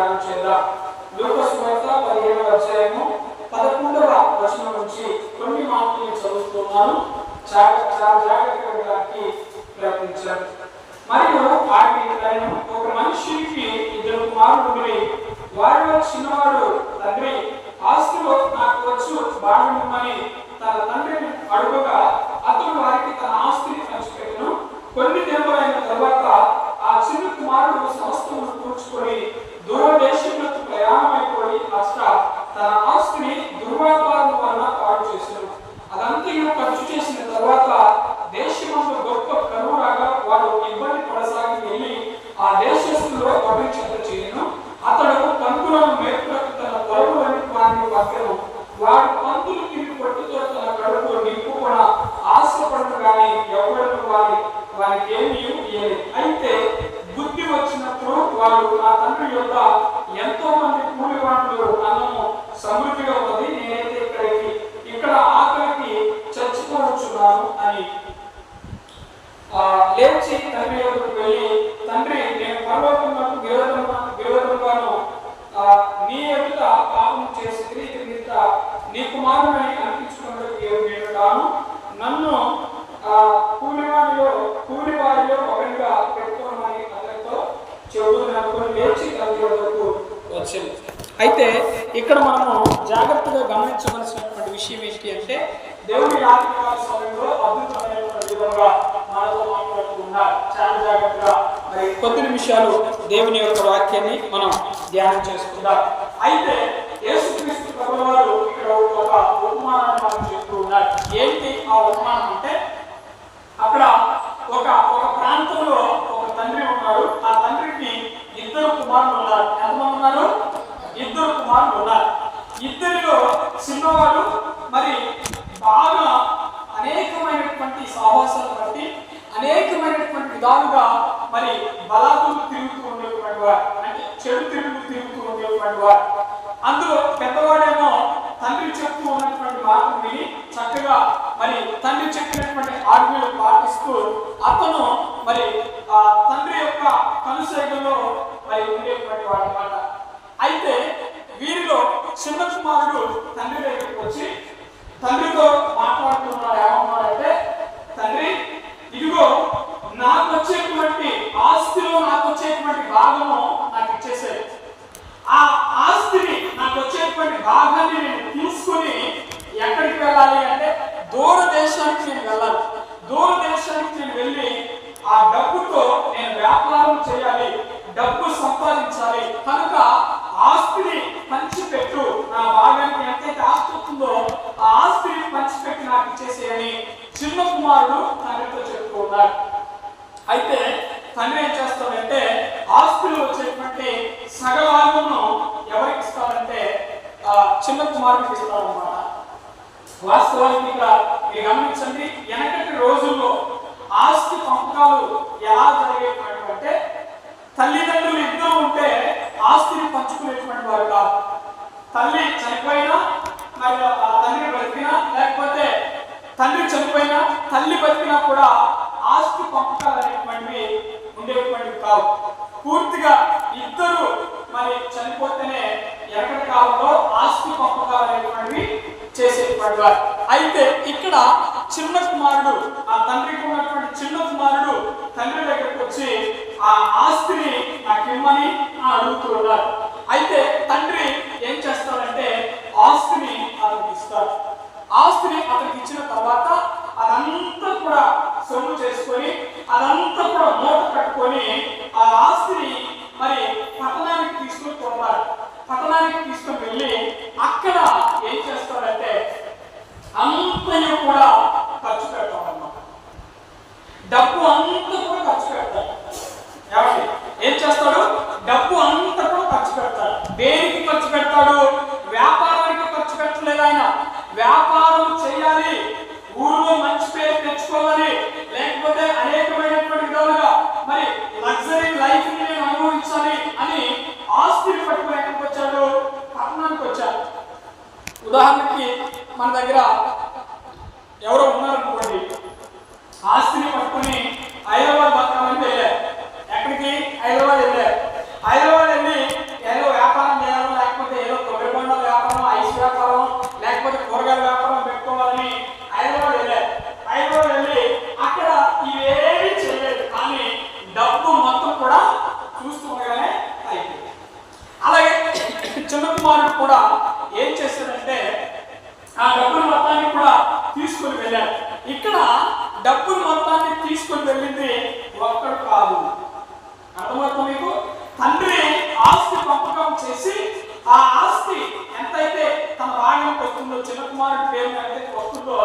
ధ్యానం చేద్దాం లూకస్ వార్త పదిహేనవ అధ్యాయము పదకొండవ వచనం నుంచి కొన్ని మాటలు చదువుతున్నాను. చాలా జాగ్రత్తగా వినడానికి ప్రయత్నించాను. మరియు ఆయన ఒక మనిషికి ఇద్దరు కుమారుడు వారిలో చిన్నవాడు తండ్రి ఆస్తిలో నాకు వచ్చు బాగుండమని తన తండ్రిని అడుగుగా అతను వారికి తన ఆస్తిని పంచిపెట్టను. కొన్ని దినములైన తర్వాత ఆ చిన్న కుమారుడు సంస్థను కూర్చుకొని దూరదేశంలోకి ప్రయాణమైపోయి అష్ట తన ఆస్తిని దుర్మార్గాల వలన పాడు చేశారు అదంతా ఖర్చు చేసిన తర్వాత దేశం నన్ను కూలివారిలో కూలివారిలో ఒకరిగా పెట్టుకోమని అతనితో చెబుతుంది అనుకుని లేచి తండ్రి వద్దకు వచ్చింది. అయితే ఇక్కడ మనము జాగ్రత్తగా గమనించవలసినటువంటి విషయం ఏంటి అంటే దేవుడి ఆత్మకాల సమయంలో అద్భుతమైనటువంటి విధంగా మనతో మాట్లాడుతున్నారు. చాలా జాగ్రత్తగా. మరి కొద్ది నిమిషాలు దేవుని యొక్క వాక్యాన్ని మనం ధ్యానం చేసుకుందాం. అయితే యేసుక్రీస్తు ప్రభువారు ఇక్కడ ఒక ఉపమానాన్ని ఉన్నారు ఏంటి ఆ ఉపమానం అంటే అక్కడ ఒక ఒక ప్రాంతంలో ఒక తండ్రి ఉన్నాడు. ఆ తండ్రికి ఇద్దరు కుమారులు ఉన్నారు. ఎంతమంది ఉన్నారు? ఇద్దరు కుమారులు ఉన్నారు. ఇద్దరిలో చిన్నవాడు మరి బాగా అనేకమైనటువంటి సాహసాలు బట్టి అనేకమైనటువంటి విధాలుగా మరి బలాదులు తిరుగుతూ ఉండేటువంటి వారు అంటే చెడు తిరుగుతూ తిరుగుతూ ఉండేటువంటి వారు అందులో పెద్దవాడేమో తండ్రి చెప్తూ ఉన్నటువంటి మాటలు విని చక్కగా మరి తండ్రి చెప్పినటువంటి ఆజ్ఞలు పాటిస్తూ అతను మరి ఆ తండ్రి యొక్క కనుసైగల్లో మరి ఉండేటువంటి వాడు అన్నమాట అయితే వీరిలో చిన్న కుమారుడు తండ్రి దగ్గరికి వచ్చి తండ్రితో మాట్లాడుతున్నాడు ఏమన్నాడంటే తండ్రి ఇదిగో నాకు వచ్చేటువంటి ఆస్తిలో నాకు వచ్చేటువంటి భాగము నాకు ఇచ్చేసేది ఆ ఆస్తిని నాకు వచ్చేటువంటి భాగాన్ని నేను తీసుకుని ఎక్కడికి వెళ్ళాలి అంటే దూర దేశానికి నేను వెళ్ళాలి దూర దేశానికి నేను వెళ్ళి ఆ డబ్బుతో నేను వ్యాపారం చేయాలి డబ్బు సంపాదించాలి కనుక ఆస్తిని పంచిపెట్టు నా భాగానికి ఎంతైతే ఆస్తి వస్తుందో ఆ ఆస్తిని పంచిపెట్టి నాకు ఇచ్చేసేయని చిన్న కుమారుడు తండ్రితో చెప్తూ ఉన్నాడు అయితే తండ్రి ఏం చేస్తాడంటే ఆస్తులు వచ్చేటువంటి సగభాగమును ఎవరికి ఇస్తాడంటే ఆ, చిన్న కుమారుడికి ఇస్తాడనమాట వాస్తవానికి ఇక్కడ మీరు గమనించండి వెనకటి రోజుల్లో ఆస్తి పంపకాలు ఎలా జరిగేటువంటి అంటే తల్లిదండ్రులు ఇద్దరు ఉంటే ఆస్తిని పంచుకునేటువంటి వారు కాదు తల్లి చనిపోయినా మరి ఆ తండ్రి బతికినా లేకపోతే తండ్రి చనిపోయినా తల్లి బతికినా కూడా ఆస్తి పంపకాలు అనేటువంటివి ఉండేటువంటివి కావు. పూర్తిగా ఇద్దరు మరి చనిపోతేనే ఎక్కడ కాలంలో ఆస్తి పంపకాలు అనేటువంటివి చేసేటువంటి వారు. అయితే ఇక్కడ చిన్న కుమారుడు ఆ తండ్రికి ఉన్నటువంటి చిన్న కుమారుడు తండ్రి దగ్గరికి వచ్చి ఆ ఆస్తిని నాకు ఇమ్మని అడుగుతూ ఉన్నారు. అయితే తండ్రి ఏం చేస్తాడంటే ఆస్తిని అతనికి ఇస్తాడు ఆస్తిని అతనికి ఇచ్చిన తర్వాత అదంతా కూడా సొమ్ము చేసుకొని అదంతా కూడా మూట కట్టుకొని ఆ ఆస్తిని మరి పట్టణానికి తీసుకొని పోతారు పట్టణానికి తీసుకొని వెళ్ళి అక్కడ ఏం చేస్తాడంటే అంతయు కూడా ఖర్చు పెడతాం అన్నమాట డబ్బు అంతా కూడా ఖర్చు పెడతాడు ఏమండి ఏం చేస్తాడు డబ్బు అంతా కూడా ఖర్చు పెడతాడు దేనికి ఖర్చు పెడతాడు వ్యాపారానికి ఖర్చు పెట్టలేదు ఆయన వ్యాపారం చేయాలి ఊళ్ళో మంచి పేరు తెచ్చుకోవాలి లేకపోతే అనేకమైనటువంటి ఆ డబ్బులు మొత్తాన్ని కూడా తీసుకొని వెళ్ళారు ఇక్కడ డబ్బులు మొత్తాన్ని తీసుకొని వెళ్ళింది ఒక్కడు కాదు అర్థమవుతుంది మీకు తండ్రి ఆస్తి పంపకం చేసి ఆ ఆస్తి ఎంతైతే తన భాగానికి వస్తుందో చిన్న కుమారుడి పేరు మీద ఎంతైతే వస్తుందో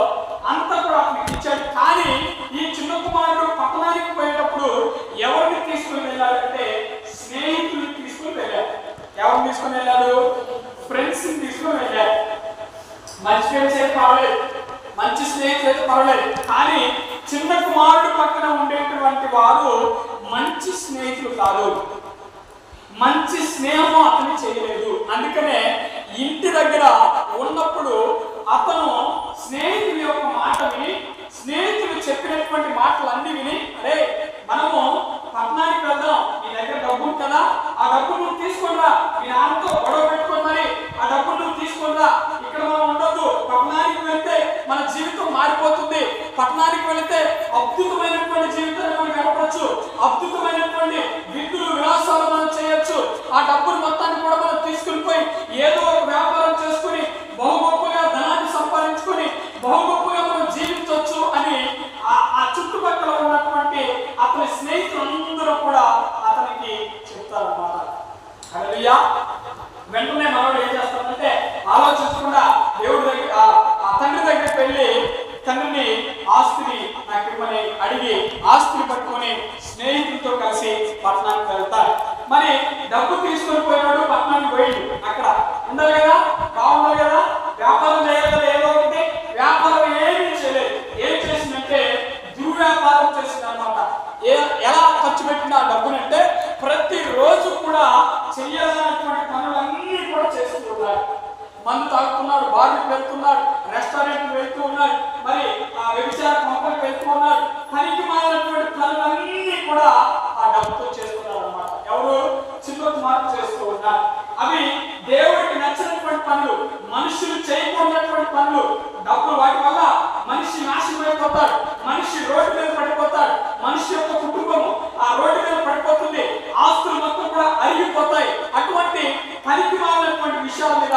అంత కూడా అతనికి ఇచ్చాడు కానీ ఈ చిన్న కుమారుడు పట్టణానికి పోయేటప్పుడు ఎవరిని తీసుకుని వెళ్ళాడంటే స్నేహితులు తీసుకుని వెళ్ళాడు ఎవరిని తీసుకుని వెళ్ళాడు ఫ్రెండ్స్ తీసుకుని వెళ్ళాడు మంచి ఫ్రెండ్స్ అయితే పర్వాలేదు మంచి స్నేహితులు అయితే పర్వాలేదు కానీ చిన్న కుమారుడు పక్కన ఉండేటువంటి వారు మంచి స్నేహితులు కాదు. మంచి స్నేహం అతను చేయలేదు. అందుకనే ఇంటి దగ్గర ఉన్నప్పుడు అతను స్నేహితుడి యొక్క మాట విని స్నేహితులు చెప్పినటువంటి మాటలు అన్ని విని అరే మనము పట్టణానికి వెళ్దాం నీ దగ్గర డబ్బు ఉంది కదా ఆ డబ్బు నువ్వు తీసుకునిరా. మీ నాన్నతో గొడవ పెట్టుకొని మరి ఆ డబ్బు నువ్వు తీసుకునిరా. ఇక్కడ మనం ఉండొద్దు. పట్టణానికి వెళ్తే మన జీవితం మారిపోతుంది. పట్టణానికి వెళితే అద్భుతమైనటువంటి జీవితాన్ని మనం గడపచ్చు అద్భుతమైనటువంటి విందులు విలాసాలు మనం చేయొచ్చు ఆ డబ్బులు మొత్తాన్ని కూడా మనం తీసుకుని పోయి ఏదో ఒక వ్యాపారం చేసుకుని బహు గొప్పగా ధనాన్ని సంపాదించుకొని బహు గొప్పగా మనం జీవించవచ్చు అని ఆ ఆ చుట్టుపక్కల ఉన్నటువంటి అతని స్నేహితులందరూ కూడా అతనికి చెప్తారన్నమాట హల్లెలూయా వెంటనే మనోడు ఏం చేస్తాడంటే ఆలోచించకుండా దేవుడి దగ్గర ఆ- ఆ తండ్రి దగ్గరికి వెళ్ళి తండ్రిని ఆస్తిని నాకు ఇవ్వమని అడిగి ఆస్తిని పట్టుకొని స్నేహితులతో కలిసి పట్టణానికి వెళ్తాడు మరి డబ్బు తీసుకొని పోయినాడు పట్టణానికి పోయిండు అక్కడ ఉండాలి కదా బాగుండాలి కదా వ్యాపారం చేయాలి కదా ఏదో ఒకటి వ్యాపారం ఏమీ చేయలేదు ఏం చేసిందంటే దుర్వ్యాపారం చేసింది అనమాట ఎలా ఖర్చు పెట్టిన ఆ డబ్బునంటే ప్రతి రోజు కూడా చెయ్యాలన్నటువంటి పనులన్నీ కూడా చేస్తూ ఉన్నారు మందు తాగుతున్నాడు బార్కి వెళ్తున్నాడు రెస్టారెంట్ వెళ్తూ ఉన్నాడు మరి ఆ వ్యభిచార మొక్కలకు వెళ్తూ ఉన్నాడు పనికి మారినటువంటి పనులన్నీ కూడా ఆ డబ్బుతో చేస్తున్నారు అనమాట ఎవరు? చిన్న మార్పు చేస్తూ ఉన్నారు అవి దేవుడికి నచ్చిన పనులు మనుషులు చేయకూడనటువంటి పనులు. డబ్బులు వాటి వల్ల మనిషి నాశనం అయిపోతాడు మనిషి రోడ్డు మీద పడిపోతాడు మనిషి యొక్క కుటుంబము ఆ రోడ్డు మీద పడిపోతుంది ఆస్తులు మొత్తం కూడా అరిగిపోతాయి. అటువంటి పనికి మారినటువంటి విషయాల మీద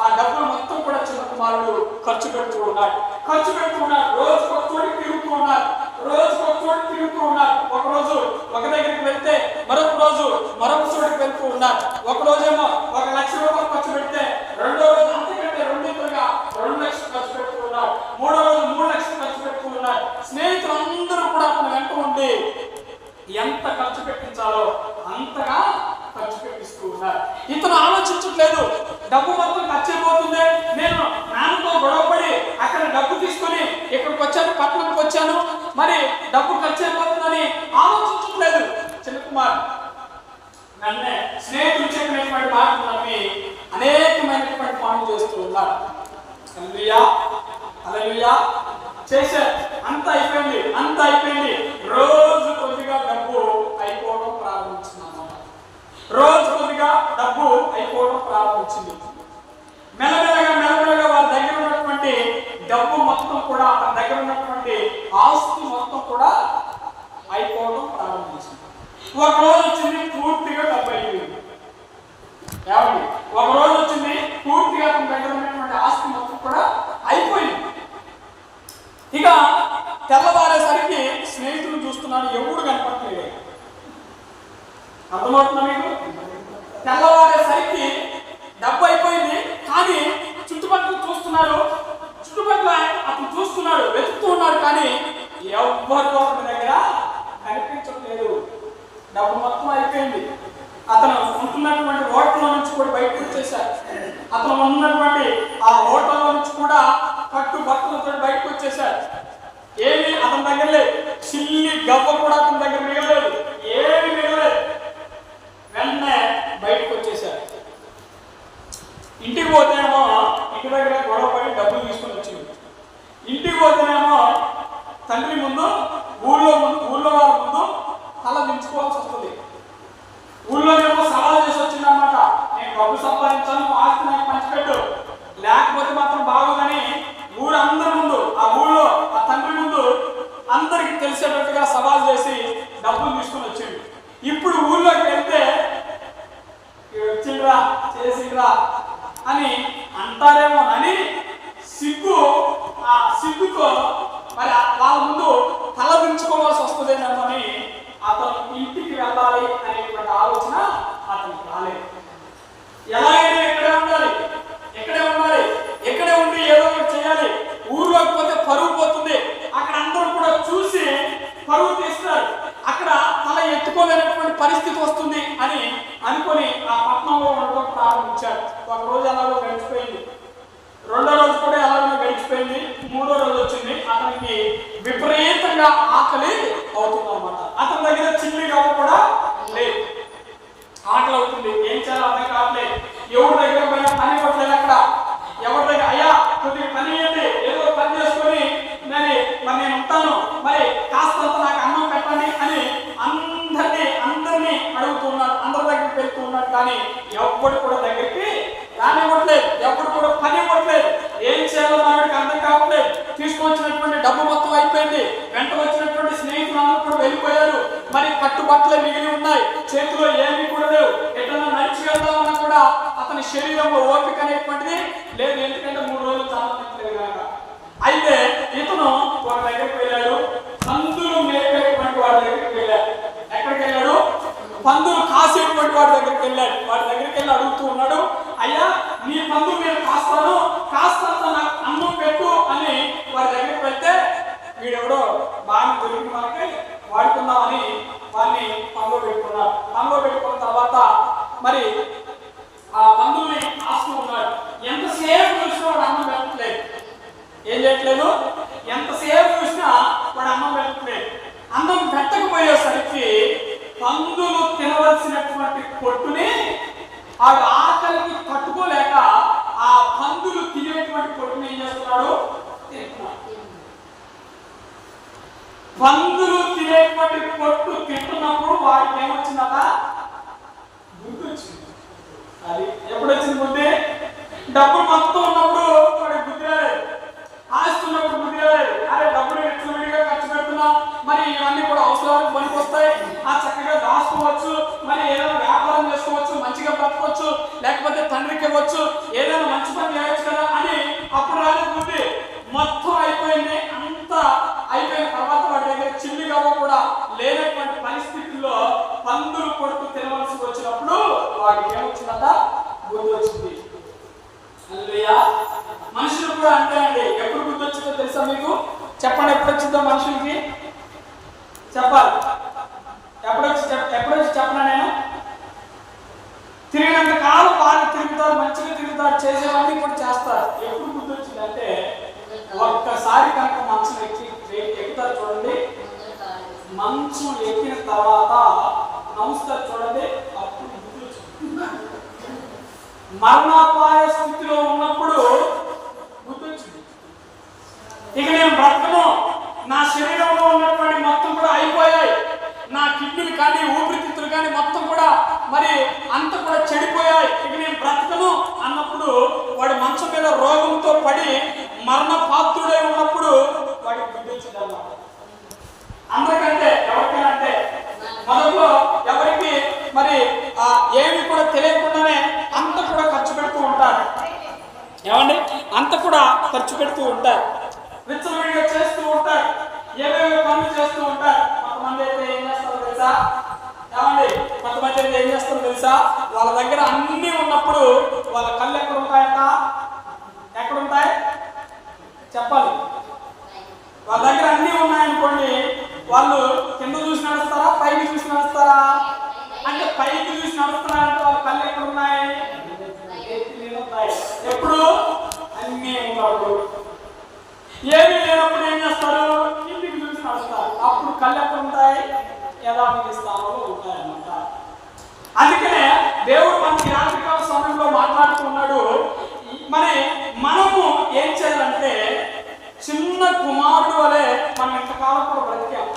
ఆ డబ్బులు మొత్తం కూడా చిన్న కుమారుడు ఖర్చు పెడుతూ ఉన్నాడు. ఖర్చు పెడుతూ ఉన్నాడు రోజు ఒక చోటికి తిరుగుతూ ఉన్నాడు రోజు ఒక చోటికి తిరుగుతూ ఉన్నాడు ఒక రోజు ఒక దగ్గరికి వెళ్తే మరొక రోజు మరొక చోటికి వెళ్తూ ఉన్నాడు ఒక రోజేమో ఒక లక్ష రూపాయలు ఖర్చు పెడితే రెండో రోజు అంతకంటే రెండింతలుగా రెండు లక్షలు ఖర్చు పెడుతూ ఉన్నాడు మూడో రోజు మూడు లక్షలు ఖర్చు పెడుతూ ఉన్నాడు స్నేహితులందరూ కూడా అతను వెంట ఉండి ఎంత ఖర్చు పెట్టించాలో అంతగా ఖర్చు పెట్టిస్తూ ఉన్నారు ఇతను ఆలోచించట్లేదు డబ్బు మొత్తం ఖర్చు అయిపోతుంది నేను నాన్నతో గొడవపడి అక్కడ డబ్బు తీసుకొని ఇక్కడికి వచ్చాను పట్టణంకి వచ్చాను మరి డబ్బు ఖర్చు అయిపోతుందని ఆలోచించట్లేదు చిన్న కుమార్ నన్నే స్నేహితులు చెప్పినటువంటి మాటలు నమ్మి అనేకమైనటువంటి పనులు చేస్తూ ఉన్నారు హల్లెలూయా అయ్యా. చేశారు అంత అయిపోయింది అంత అయిపోయింది. రోజు కొద్దిగా డబ్బు అయిపోవడం ప్రారంభించింది అన్నమాట రోజు కొద్దిగా డబ్బు అయిపోవడం ప్రారంభించింది. మెల్లమెల్లగా మెల్లమెల్లగా వారి దగ్గర ఉన్నటువంటి డబ్బు మొత్తం కూడా అతని దగ్గర ఉన్నటువంటి ఆస్తి మొత్తం కూడా అయిపోవడం ప్రారంభించింది. ఒక రోజు వచ్చింది పూర్తిగా డబ్బు అయిపోయింది. ఏమండి? ఒక రోజు వచ్చింది పూర్తిగా అతని దగ్గర ఉన్నటువంటి ఆస్తి మొత్తం కూడా అయిపోయింది. ఇక తెల్లవారేసరికి స్నేహితులు చూస్తున్నాడు ఎవడు కనపడలేదు అర్థమవుతున్నా మీకు? తెల్లవారేసరికి డబ్బు అయిపోయింది కానీ చుట్టుపక్కల చూస్తున్నారు. చుట్టుపక్కల అతను చూస్తున్నాడు వెతుకుతూ ఉన్నాడు కానీ ఎవరితో దగ్గర కనిపించట్లేదు. డబ్బు మొత్తం అయిపోయింది. అతను ఉంటున్నటువంటి హోటల్లో నుంచి కూడా బయటకు వచ్చేసారు అతను ఉన్నటువంటి ఆ హోటల్లో నుంచి కూడా కట్టు బట్టలతో బయటకు వచ్చేసారు ఏమి అతని దగ్గర లేదు. చిల్లి గవ్వ కూడా అతని దగ్గర మిగలేదు ఏమి మిగలేదు వెంటనే బయటకు వచ్చేసారు ఇంటికి పోతేనేమో ఇంటి దగ్గర గొడవ పడి డబ్బులు తీసుకొని వచ్చింది. ఇంటికి పోతేనేమో తండ్రి ముందు ఊళ్ళో ముందు ఊళ్ళో వాళ్ళ ముందు తల దించుకోవాల్సి వస్తుంది. ఊళ్ళోనేమో సవాల్ చేసి వచ్చిందన్నమాట. నేను డబ్బు సంపాదించాను ఆస్తి నాకు పంచిపెట్టు లేకపోతే మాత్రం బాగోదని ఊరు అందరి ముందు ఆ ఊళ్ళో ఆ తండ్రి ముందు అందరికి తెలిసేటట్టుగా సవాల్ చేసి డబ్బులు తీసుకొని వచ్చిండు ఇప్పుడు ఊళ్ళోకి వెళ్తే "ఈడు వచ్చిండ్రా చేసిండ్రా అని అంటారేమో అని సిగ్గు ఆ సిగ్గుతో మరి ఆ- వాళ్ళ ముందు తలదించుకోవాల్సి వస్తుందేమో అని అతను ఇంటికి వెళ్ళాలి అనేటువంటి ఆలోచన అతనికి రాలేదు ఎలాగైనా ఇక్కడే ఉండాలి ఇక్కడే ఉండాలి ఇక్కడే ఉండి ఏదో ఒకటి చేయాలి ఊర్లోకి పోతే పరువు పోతుంది అక్కడ అందరూ కూడా చూసి పరువు తీస్తారు అక్కడ తల ఎత్తుకోలేనటువంటి పరిస్థితి వస్తుంది అని అనుకొని ఆ పట్టణంలో ఉండడం ప్రారంభించాడు ఒక రోజు అలాగో గడిచిపోయింది. రెండో రోజు కూడా ఎలాగో గడిచిపోయింది. మూడో రోజు వచ్చింది. అతనికి విపరీతంగా ఆకలి అవుతుంది అనమాట అతని దగ్గర చిల్లి గవ్వ కూడా లేదు. ఆకలి అవుతుంది. ఏం చేయాలో అర్థం కావట్లేదు ఎవరి దగ్గర పోయినా పని ఇవ్వట్లేదు అక్కడ. ఎవరి దగ్గర అయ్యా కొద్దిగా పని ఏంటి ఏదో పని చేసుకొని మరి మరి నేను ఉంటాను. మరి కాస్తంత నాకు అన్నం పెట్టండి అని అందరినీ అందరినీ అడుగుతున్నారు. అందరి దగ్గరికి కానీ ఎవ్వడు కూడా దగ్గరికి రానివ్వట్లేదు. ఎవరు కూడా పని ఇవ్వట్లేదు. ఏం చేయాలో మనకి అర్థం కావట్లేదు. తీసుకొచ్చినటువంటి డబ్బు మొత్తం అయిపోయింది. వెంట వచ్చినటువంటి స్నేహితులు అందరూ కూడా వెళ్ళిపోయారు. మరి కట్టుబట్టలే మిగిలి ఉన్నాయి. చేతిలో ఏమి కూడా లేవు. ఎట్లా నడిచి వెళ్దామన్నా కూడా అతని శరీరంలో ఓపిక అనేటువంటిది లేదు. ఎందుకంటే మూడు రోజులు చాలా తినలేదు కనుక అయితే ఇతను ఒక దగ్గరికి వెళ్ళాడు. పందులు మేపేటువంటి వాడి దగ్గరికి వెళ్ళాడు ఎక్కడికి వెళ్ళాడు? పందులు వాడి దగ్గరికి వెళ్ళాడు. వాడి దగ్గరికి వెళ్ళి అడుగుతూ ఉన్నాడు అయ్యా నీ పందు నేను కాస్తాను కాస్తంత నాకు అన్నం పెట్టు అని వాడి దగ్గరికి వెళ్తే వీడెవడో బాగా దొరికి మనకి వాడుకుందామని వాడిని పంలో పెట్టుకున్నాడు. పంలో పెట్టుకున్న తర్వాత మరి ఆ పందుల్ని కాస్తూ ఉన్నాడు. ఎంతసేపు చూసినా వాడు అన్నం పెట్టలేదు ఏం చేయట్లేదు? ఎంతసేపు చూసినా వాడు అన్నం పెట్టలేదు అన్నం పెట్టకపోయేసరికి పందులు తినవ పొట్టుని ఆడు ఆకలికి తట్టుకోలేక ఆ పందులు తినేటువంటి పొట్టుని ఏం చేస్తున్నాడు తింటున్నాడు పందులు తినేటువంటి పొట్టు తింటున్నప్పుడు వాడికి ఏమొచ్చిందట బుద్ధి వచ్చింది అది ఎప్పుడు వచ్చింది బుద్ధి డబ్బులు మొత్తం ఉన్నప్పుడు వాడికి బుద్ధి రాలేదు ఆస్తి ఉన్నప్పుడు బుద్ధి రాలేదు అరే డబ్బులు ఎట్లా విడిగా ఖర్చు పెడుతున్నా మరి ఇవన్నీ కూడా అవసరాలకు పనికొస్తాయి ఆ చక్కగా దాచుకోవచ్చు మరి ఏదైనా వ్యాపారం చేసుకోవచ్చు మంచిగా బ్రతకొచ్చు లేకపోతే తండ్రికి ఇవ్వచ్చు ఏదైనా మంచి పని చేయొచ్చు కదా అని అప్పుడు రాలేదు బుద్ధి మొత్తం అయిపోయింది అంతా అయిపోయిన తర్వాత వాడి దగ్గర చిల్లి గవ్వ కూడా లేనటువంటి పరిస్థితుల్లో పందులు కొడుకు తినవలసి వచ్చినప్పుడు వాడికి గుర్తు వచ్చింది. మనుషులు కూడా అంటే అండి ఎప్పుడు గుర్తు వచ్చిందో తెలుసా మీకు? చెప్పండి ఎప్పుడు వచ్చిందో మనుషులకి? చెప్పాలి. ఎప్పుడొచ్చి ఎప్పుడొచ్చి చెప్పనా నేను? తిరిగినంత కాలం బాగా తిరుగుతారు మంచిగా తిరుగుతారు చేసేవన్నీ కూడా చేస్తారు. ఎప్పుడు గుర్తొచ్చిందంటే ఒక్కసారి కనుక మంచం ఎక్కి ఎక్కుతారు చూడండి. మంచం ఎక్కిన తర్వాత నమస్కారం చూడండి. మరణాపాయ స్థితిలో ఉన్నప్పుడు బుద్ధి ఇక నేను బ్రతకను. నా శరీరంలో ఉన్నటువంటి మొత్తం కూడా అయిపోయాయి. నా కిడ్నీలు కానీ ఊపిరితిత్తులు కానీ మొత్తం కూడా మరి అంత కూడా చెడిపోయాయి. ఇక నేను బ్రతకను అన్నప్పుడు వాడి మంచం మీద రోగంతో పడి మరణ పాత్ర ఉన్నప్పుడు వాడికి బుద్ధి వచ్చింది అన్నమాట అందరికంటే ఎవరికైనా అంటే మొదట్లో ఎవరికి మరి ఆ ఏమి కూడా తెలియకుండానే అంత కూడా ఖర్చు పెడుతూ ఉంటారు ఏమండి? అంత కూడా ఖర్చు పెడుతూ ఉంటారు. విచ్చలవిడిగా చేస్తూ ఉంటారు. ఏవేవో పనులు చేస్తూ ఉంటారు. కొంతమంది అయితే ఏం చేస్తారో తెలుసా? ఏమండి? కొంతమంది అయితే ఏం చేస్తారో తెలుసా? వాళ్ళ దగ్గర అన్నీ ఉన్నప్పుడు వాళ్ళ కళ్ళు ఎక్కడ ఉంటాయట ఎక్కడ ఉంటాయి చెప్పాలి. వాళ్ళ దగ్గర అన్నీ ఉన్నాయనుకోండి వాళ్ళు కింద చూసి నడుస్తారా? పైకి చూసి నడుస్తారా? అంటే పైకి చూసి నడుస్తున్నారంటే వాళ్ళ కళ్ళు ఎక్కడ ఉన్నాయి ఎత్తి ఎప్పుడు? అన్నీ ఉన్నప్పుడు ఏమి లేనప్పుడు ఏం చేస్తారు? ఇంటికి చూసి నడుస్తారు. అప్పుడు కళ్ళెక్కడ ఉంటాయి? యథావిధి స్థానంలో ఉంటాయన్నమాట. అందుకనే దేవుడు మనకి రాత్రికాల సమయంలో మాట్లాడుతున్నాడు. మరి మనము ఏం చేయాలంటే చిన్న కుమారుడు వలె మనం ఇంతకాలం కూడా బ్రతికాం.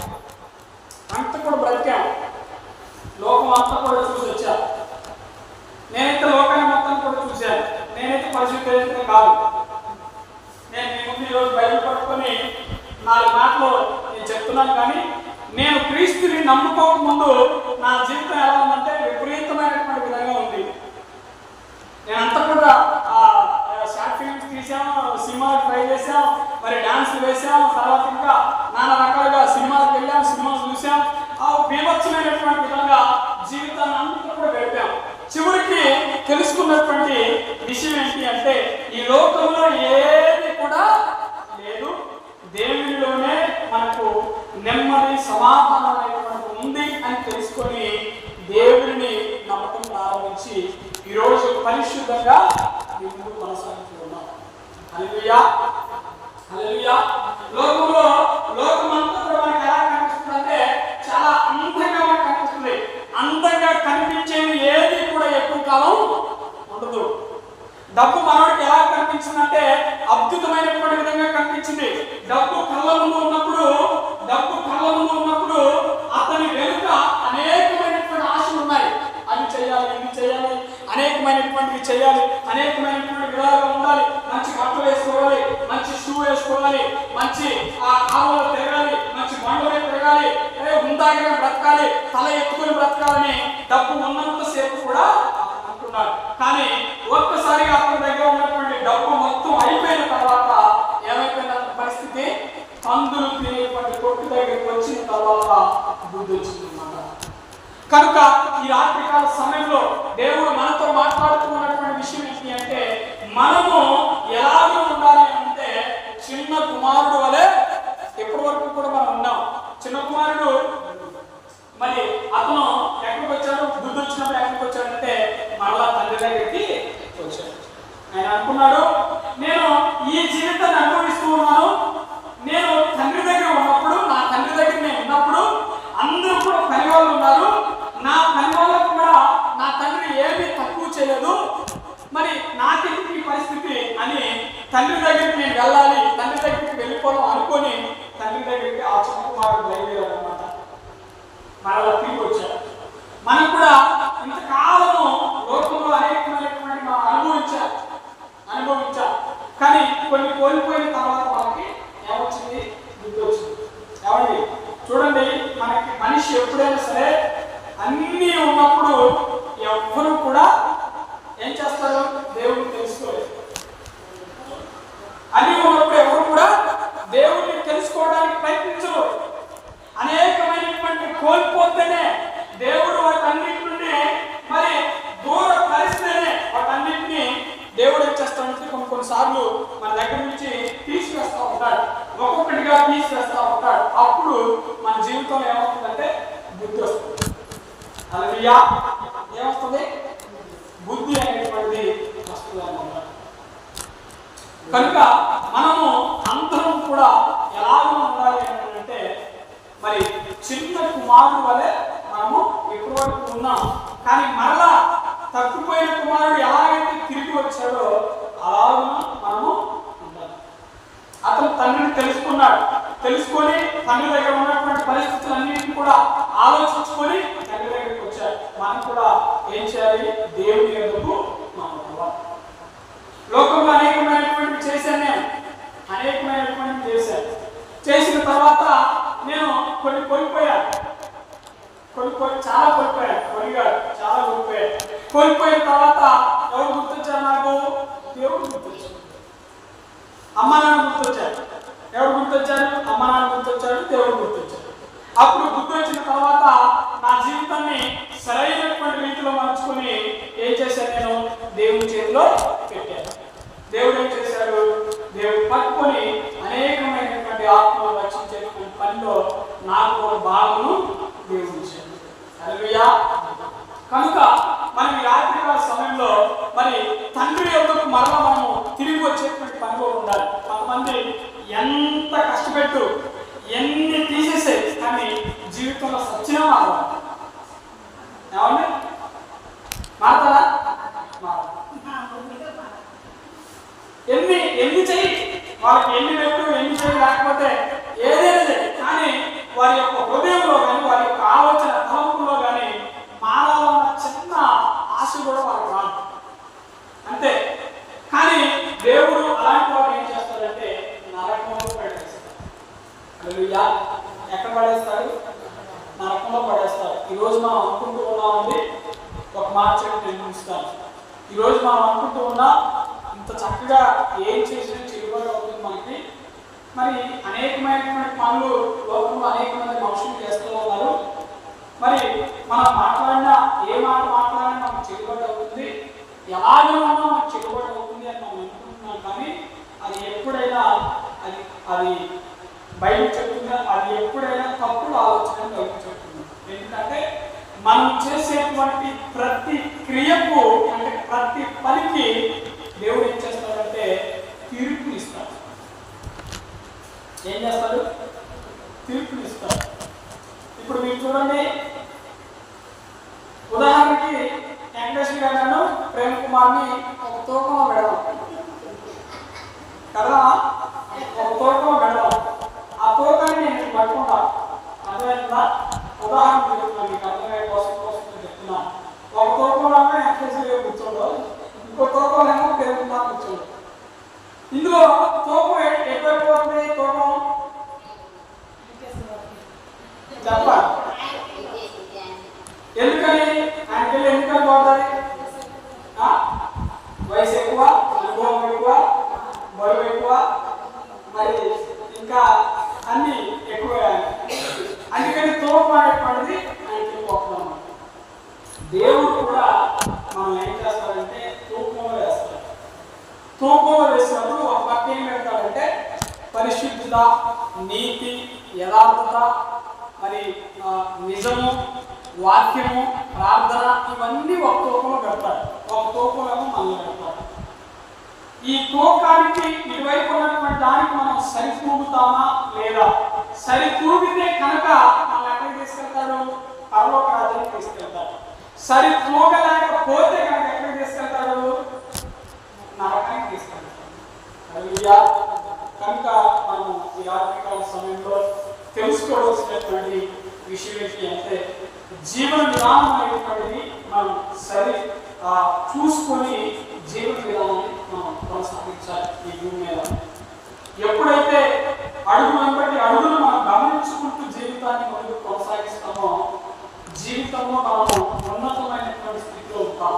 అంత కూడా బ్రతికాం. లోకం అంతా కూడా చూసి వచ్చా. నేనైతే లోకాన్ని మొత్తం కూడా చూశాను. నేనైతే పరిశుద్ధ కాదు. నేను మీ ముందు ఈరోజు బయలు పట్టుకొని నాలుగు మాటలు నేను చెప్తున్నాను కానీ నేను క్రీస్తుని నమ్ముకోక ముందు నా జీవితం ఎలా ఉందంటే విపరీతమైనటువంటి విధంగా ఉంది. నేను అంతా కూడా షార్ట్ ఫిల్మ్స్ తీసాం సినిమాలు ట్రై చేసాం మరి డాన్స్ వేసాం తర్వాత ఇంకా నానా రకాలుగా సినిమాలకు వెళ్ళాం సినిమా చూసాం ఆ బీభత్సమైనటువంటి విధంగా జీవితాన్ని అంతా కూడా గడిపాం చివరికి తెలుసుకున్నటువంటి విషయం ఏంటి అంటే ఈ లోకంలో ఏది కూడా లేదు. దేవునిలోనే మనకు నెమ్మది సమాధానం మనకు ఉంది అని తెలుసుకొని దేవుడిని నమ్మకం ప్రారంభించి ఈరోజు పరిశుద్ధంగా ఈ ముందు కొనసాగుతూ ఉన్నాం. హల్లెలూయా! లోకంలో లోకమంతా కూడా మనకి ఎలా కనిపిస్తుందంటే చాలా అందంగా మనకు కనిపిస్తుంది అందంగా కనిపించేది ఏది కూడా ఎక్కువ కాలం ఉండదు డబ్బు మనోడికి ఎలా కనిపించిందంటే అద్భుతమైనటువంటి విధంగా కనిపించింది. డబ్బు కళ్ళ ముందు ఉన్నప్పుడు డబ్బు కళ్ళ ముందు ఉన్నప్పుడు అతని వెనుక అనేకమైనటువంటి ఆశలు ఉన్నాయి. అది చేయాలి ఇది చేయాలి అనేకమైనటువంటివి చేయాలి అనేకమైనటువంటి విధాలుగా ఉండాలి. మంచి బట్టలు వేసుకోవాలి మంచి షూ వేసుకోవాలి మంచి ఆ కాలంలో తిరగాలి మంచి బండలే తిరగాలి ఉందాగిన బ్రతకాలి తల ఎత్తుకొని బ్రతకాలని డబ్బు ఉన్నంత సేపు కూడా అనుకున్నాడు. కానీ ఒక్కసారిగా అతని దగ్గర ఉన్నటువంటి డబ్బు మొత్తం అయిపోయిన తర్వాత ఏమైపోయిన పరిస్థితి? పందులు తినేటువంటి కొట్టు దగ్గరికి వచ్చిన తర్వాత బుద్ధి వచ్చిందన్నమాట కనుక ఈ రాత్రికాల సమయంలో దేవుడు మనతో మాట్లాడుతున్నటువంటి విషయం ఏంటి అంటే మనము ఎలాగే ఉండాలి అంటే చిన్న కుమారుడు వలె ఎప్పటి వరకు కూడా మనం ఉన్నాం. చిన్న కుమారుడు మరి అతను ఎక్కడికి వచ్చాడు? బుద్ధి వచ్చినప్పుడు ఎక్కడికి వచ్చాడంటే మరలా తండ్రి దగ్గరికి వచ్చాడు ఆయన అనుకున్నాడు నేను ఈ జీవితాన్ని అనుభవిస్తూ ఉన్నాను. నేను తండ్రి దగ్గర ఉన్నప్పుడు నా తండ్రి దగ్గర నేను ఉన్నప్పుడు అందరూ కూడా పని వాళ్ళు ఉన్నారు. నా పని వాళ్ళకు కూడా నా తండ్రి ఏమీ తక్కువ చేయలేదు. మరి నాకెందుకు ఈ పరిస్థితి? అని తండ్రి దగ్గరికి నేను వెళ్ళాలి తండ్రి దగ్గరికి వెళ్ళిపోదాం అనుకొని తండ్రి దగ్గరికి ఆ చిన్న కుమారుడు బయలుదేరాడు అనమాట మరలా తిరిగి వచ్చారు మనం కూడా ఇంతకాలము లోకంలో అనేకమైనటువంటి మనం అనుభవించాం అనుభవించాం కానీ కొన్ని కోల్పోయిన తర్వాత మనకి ఏమొచ్చింది బుద్ధి వచ్చింది ఏమండి చూడండి మనకి మనిషి ఎప్పుడైనా సరే అన్నీ ఉన్నప్పుడు ఎవ్వరు కూడా ఏం చేస్తారు దేవుడిని తెలుసుకోలేదు అన్నీ ఉన్నప్పుడు ఎవరు కూడా దేవుడిని తెలుసుకోవడానికి ప్రయత్నించరు అనేకమైనటువంటి కోల్పోతేనే దేవుడు వాటన్నిటి నుండి మరి దూర పరిస్థితినే వాటన్నిటిని దేవుడు ఏం చేస్తాడంటే కొన్ని కొన్నిసార్లు మన దగ్గర నుంచి తీసివేస్తూ ఉంటాడు ఒక్కొక్కటిగా తీసివేస్తూ ఉంటాడు అప్పుడు మన జీవితంలో ఏమవుతుందంటే బుద్ధి వస్తుంది అలవియా ఏమవుతుంది బుద్ధి అనేటువంటిది వస్తుంది అన్నమాట కనుక మనము అందరం కూడా ఎలాగ ఉండాలి అని అంటే మరి చిన్న కుమారుడు వలె మనము ఎప్పటి వరకు ఉన్నాం కానీ మరలా తప్పిపోయిన కుమారుడు ఎలాగైతే తిరిగి వచ్చాడో అలాగ మనము ఉండాలి అతను తండ్రిని తెలుసుకున్నాడు తెలుసుకొని తండ్రి దగ్గర ఉన్నటువంటి పరిస్థితులన్నింటినీ కూడా ఆలోచించుకొని తండ్రి దగ్గరికి వచ్చాడు మనం కూడా ఏం చేయాలి? దేవుని ఎందుకు లోకంలో అనేకమైనటువంటి చేశాను నేను. అనేకమైనటువంటి చేశాను. చేసిన తర్వాత నేను కొన్ని కోల్పోయాను. కొన్ని కొన్ని చాలా కోల్పోయాను. కొనిగాడు చాలా కోల్పోయాను. కోల్పోయిన తర్వాత ఎవరు గుర్తొచ్చారు నాకు? దేవుడు గుర్తొచ్చాడు. అమ్మ నాన్న గుర్తొచ్చారు. ఎవరు గుర్తొచ్చారు? అమ్మ నాన్న గుర్తొచ్చారు దేవుడు గుర్తొచ్చారు అప్పుడు బుద్ధి వచ్చిన తర్వాత నా జీవితాన్ని సరైనటువంటి రీతిలో మార్చుకుని ఏం చేశాను నేను? దేవుని చేతిలో పెట్టాను. దేవుడు ఏం చేశాడు? దేవుడు పట్టుకొని అనేకమైనటువంటి ఆత్మలు రక్షించేటువంటి పనిలో నాకు ఒక భాగమును దేవుడు ఇచ్చాడు హల్లెలూయా. కనుక మనం రాత్రి సమయంలో మరి తండ్రి యొక్క మరల మనము తిరిగి వచ్చేటువంటి పనిలో ఉండాలి. కొంతమంది ఎంత కష్టపెట్టు ఎన్ని చెప్తున్న సచ్చినా మారాలి ఏమండి మారతారా ఎన్ని ఎన్ని చెయ్యి వాళ్ళకి ఎన్ని పెట్టు ఎన్ని చెయ్యి లేకపోతే ఏదేది కానీ వారి యొక్క హృదయంలో కానీ వారి యొక్క ఆలోచన తలంపుల్లో కానీ మారాలన్న చిన్న ఆశ కూడా వాళ్ళకి రాదు అంతే కానీ దేవుడు అలాంటి వాడు ఏం చేస్తాడంటే నరకంలో పడేస్తాడు. ఎక్కడ పడేస్తాడు? నరకంలో పడేస్తారు. ఈరోజు మనం అనుకుంటూ ఉన్నామండి ఒక మాట చెప్పి నేను ఈరోజు మనం అనుకుంటూ ఉన్నా అంత చక్కగా ఏం చేసినా చెల్లుబాటు అవుతుంది మనకి. మరి అనేకమైనటువంటి పనులు లోకంలో అనేక మంది మనుషులు చేస్తూ ఉన్నారు. మరి మనం మాట్లాడినా ఏ మాట మాట్లాడినా మనకు చెల్లుబాటు అవుతుంది. ఎలాగే ఉన్నా మనకు చెల్లుబాటు అవుతుంది అని మనం అనుకుంటున్నాం కానీ అది ఎప్పుడైనా అది అది బయట చెప్తున్నా అది ఎప్పుడైనా తప్పుడు ఆలోచన బయట చెప్తుంది ఎందుకంటే మనం చేసేటువంటి ప్రతి క్రియకు అంటే ప్రతి పనికి దేవుడు ఏం చేస్తాడంటే తీర్పు ఇస్తాడు. ఏం చేస్తాడు? తీర్పు ఇస్తాడు. ఇప్పుడు మీరు చూడండి. ఉదాహరణకి వెంకటేశ్వర గారు నన్ను ప్రేమ్ కుమార్ని ఒక తూకంలో పెడదాం కదా? ఒక తూకంలో పెడదాం పట్టుకుంటా అర్థమైందా ఉదాహరణ చెప్తున్నాను మీకు అర్థమయ్యే కోసం కోసం చెప్తున్నాను ఒక ఇంకో తూకంలో ఏమో ప్రేమ్ ఇందులో తోపు ఎటువైపు పోతుంది తూకం చెప్పాలి ఎందుకని ఆయనకి ఎందుకని పోతుంది ఆ? వయసు ఎక్కువ అనుభవం ఎక్కువ బరువు ఎక్కువ మరి ఇంకా అన్ని పరిశుద్ధత నీతి యథార్థత మరి నిజము వాక్యము ప్రార్థన ఇవన్నీ ఒక తూకంలో పెడతారు. ఒక తూకంలో మనల్ని పెడతారు. ఈ తూకానికి ఇటువైపు ఉన్నటువంటి దానికి మనం సరితూగుతామా లేదా? సరితూగితే కనుక మనం ఎక్కడికి తీసుకెళ్తారు? పరలోక రాజ్యానికి తీసుకెళ్తాడు సరి తూగలేకపోతే కనుక ఎక్కడికి తీసుకెళ్తారు? నరకానికి తీసుకెళ్తారు. కనుక ఈ రాత్రికాల సమయంలో తెలుసుకోవాల్సినటువంటి విషయం ఏంటి అంటే జీవన విధానం అనేటువంటిది మనం సరి చూసుకొని జీవన విధానాన్ని మనం కొనసాగించాలి ఈ భూమి మీద ఎప్పుడైతే అడుగు వెంబడి అడుగులు మనం గమనించుకుంటూ జీవితాన్ని ముందుకు కొనసాగిస్తామో జీవితంలో మనము ఉన్నతమైనటువంటి స్థితిలో ఉంటాం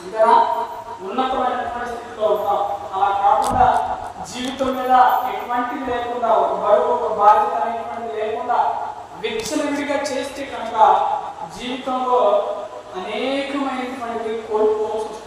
అంతేనా ఉన్నతమైనటువంటి స్థితిలో ఉంటాం అలా కాకుండా జీవితం మీద ఎటువంటిది లేకుండా ఒక బరువు ఒక బాధ్యత అనేటువంటిది లేకుండా విచ్చలవిడిగా చేస్తే కనుక జీవితంలో అనేకమైనటువంటి కోల్పోవచ్చు